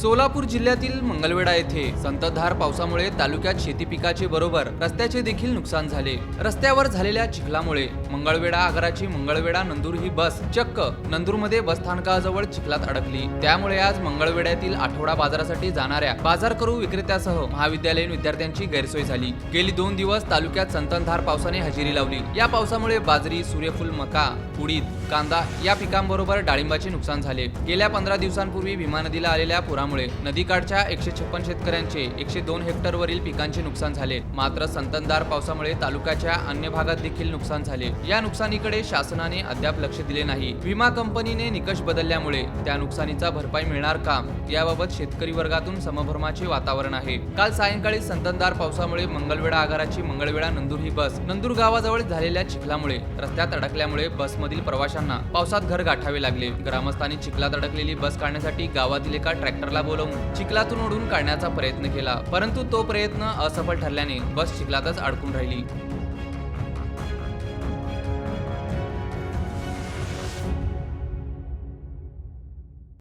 सोलापूर जिल्ह्यातील मंगलवेडा येथे संततधार पावसामुळे तालुक्यात शेती पिकाचे बरोबर रस्त्याचे देखील नुकसान झाले. रस्त्यावर झालेल्या चिखलामुळे मंगळवेढा आगाराची मंगळवेढा नंदूर ही बस चक्क नंदूरमध्ये बस स्थानकाजवळ चिखलात अडकली. त्यामुळे आज मंगळवेड्यातील आठवडा बाजारासाठी जाणाऱ्या बाजार करू विक्रेत्यासह महाविद्यालयीन विद्यार्थ्यांची गैरसोय झाली. गेली दोन दिवस तालुक्यात संततधार पावसाने हजेरी लावली. या पावसामुळे बाजरी सूर्यफूल मका उडीद कांदा या पिकांबरोबर डाळिंबाचे नुकसान झाले. गेल्या पंधरा दिवसांपूर्वी भीमा नदीला आलेल्या पुरामुळे नदीकाठच्या एकशे छप्पन शेतकऱ्यांचे एकशे दोन हेक्टरवरील पिकांचे नुकसान झाले. मात्र संततधार पावसामुळे तालुक्याच्या अन्य भागात देखील नुकसान झाले. या नुकसानीकडे शासनाने अद्याप लक्ष दिले नाही. विमा कंपनीने निकष बदलल्यामुळे त्या नुकसानीचा भरपाई मिळणार का? याबाबत शेतकरी वर्गातून समभ्रमाचे वातावरण आहे. काल सायंकाळी संततधार पावसामुळे मंगळवेढा आगाराची मंगळवेढा नंदूर ही बस नंदूर गावाजवळ झालेल्या चिखलामुळे रस्त्यात अडकल्यामुळे बसमधील प्रवाशांना पावसात घर गाठावे लागले. ग्रामस्थांनी चिखलात अडकलेली बस काढण्यासाठी गावातील एका ट्रॅक्टरला बोलवून चिखलातून ओढून काढण्याचा प्रयत्न केला. परंतु तो प्रयत्न असफल ठरल्याने बस चिखलातच अडकून राहिली.